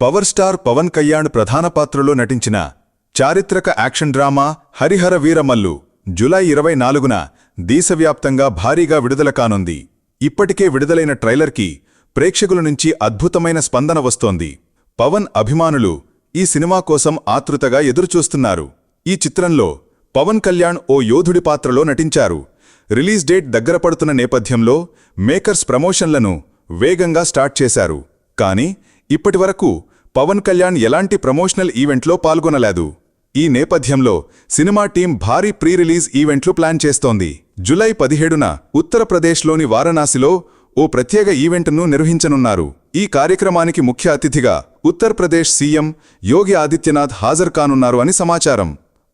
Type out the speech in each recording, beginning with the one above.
Power star Pawan Kalyan ప్రధాన పాత్రలో నటించిన చారిత్రక action drama Harihara Veeramallu July ఇరవై నాలుగున దేశవ్యాప్తంగా భారీగా విడుదల కానుంది. ఇప్పటికే విడుదలైన ట్రైలర్కి ప్రేక్షకుల నుంచి అద్భుతమైన స్పందన వస్తోంది. పవన్ అభిమానులు ఈ సినిమా కోసం ఆతృతగా ఎదురుచూస్తున్నారు. ఈ చిత్రంలో పవన్ కళ్యాణ్ ఓ యోధుడి పాత్రలో నటించారు. రిలీజ్ డేట్ దగ్గర పడుతున్న నేపథ్యంలో మేకర్స్ ప్రమోషన్లను వేగంగా స్టార్ట్ చేశారు. కానీ ఇప్పటివరకు పవన్ కళ్యాణ్ ఎలాంటి ప్రమోషనల్ ఈవెంట్లో పాల్గొనలేదు. ఈ నేపథ్యంలో సినిమా టీం భారీ ప్రీ రిలీజ్ ఈవెంట్లు ప్లాన్ చేస్తోంది. జులై పదిహేడున ఉత్తరప్రదేశ్లోని వారణాసిలో ఓ ప్రత్యేక ఈవెంట్ను నిర్వహించనున్నారు. ఈ కార్యక్రమానికి ముఖ్య అతిథిగా ఉత్తరప్రదేశ్ సీఎం యోగి ఆదిత్యనాథ్ హాజరు కానున్నారు అని సమాచారం.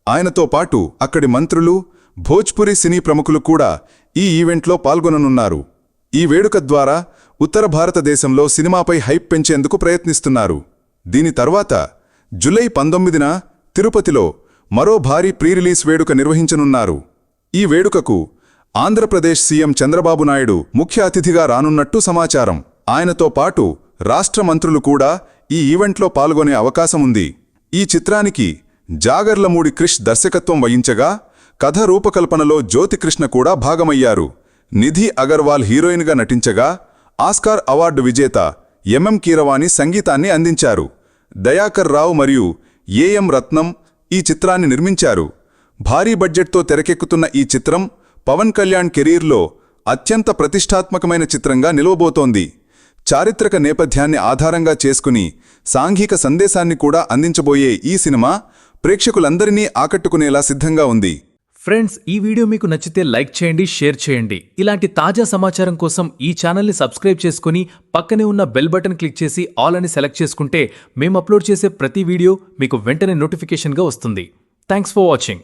ఆయనతో పాటు అక్కడి మంత్రులు భోజ్పురి సినీ ప్రముఖులు కూడా ఈ ఈవెంట్లో పాల్గొననున్నారు. ఈ వేడుక ద్వారా ఉత్తర భారతదేశంలో సినిమాపై హైప్ పెంచేందుకు ప్రయత్నిస్తున్నారు. దీని తర్వాత జులై పంతొమ్మిదిన తిరుపతిలో మరో భారీ ప్రీరిలీజ్ వేడుక నిర్వహించనున్నారు. ఈ వేడుకకు ఆంధ్రప్రదేశ్ సీఎం చంద్రబాబు నాయుడు ముఖ్య అతిథిగా రానున్నట్టు సమాచారం. ఆయనతో పాటు రాష్ట్ర మంత్రులు కూడా ఈ ఈవెంట్లో పాల్గొనే అవకాశం ఉంది. ఈ చిత్రానికి జాగర్లమూడి క్రిష్ దర్శకత్వం వహించగా కథ రూపకల్పనలో జ్యోతికృష్ణ కూడా భాగమయ్యారు. నిధి అగర్వాల్ హీరోయిన్గా నటించగా ఆస్కార్ అవార్డు విజేత ఎంఎం కీరవాణి సంగీతాన్ని అందించారు. దయాకర్ రావు మరియు ఏఎం రత్నం ఈ చిత్రాన్ని నిర్మించారు. భారీ బడ్జెట్తో తెరకెక్కుతున్న ఈ చిత్రం పవన్ కళ్యాణ్ కెరీర్లో అత్యంత ప్రతిష్టాత్మకమైన చిత్రంగా నిలవబోతోంది. చారిత్రక నేపథ్యాన్ని ఆధారంగా చేసుకుని సాంఘిక సందేశాన్ని కూడా అందించబోయే ఈ సినిమా ప్రేక్షకులందరినీ ఆకట్టుకునేలా సిద్ధంగా ఉంది. ఫ్రెండ్స్ ఈ వీడియో మీకు నచ్చితే లైక్ చేయండి షేర్ చేయండి. ఇలాంటి తాజా సమాచారం కోసం ఈ ఛానల్ని సబ్స్క్రైబ్ చేసుకుని పక్కనే ఉన్న బెల్ బటన్ క్లిక్ చేసి ఆల్ అని సెలెక్ట్ చేసుకుంటే మేము అప్లోడ్ చేసే ప్రతి వీడియో మీకు వెంటనే నోటిఫికేషన్గా వస్తుంది. Thanks for watching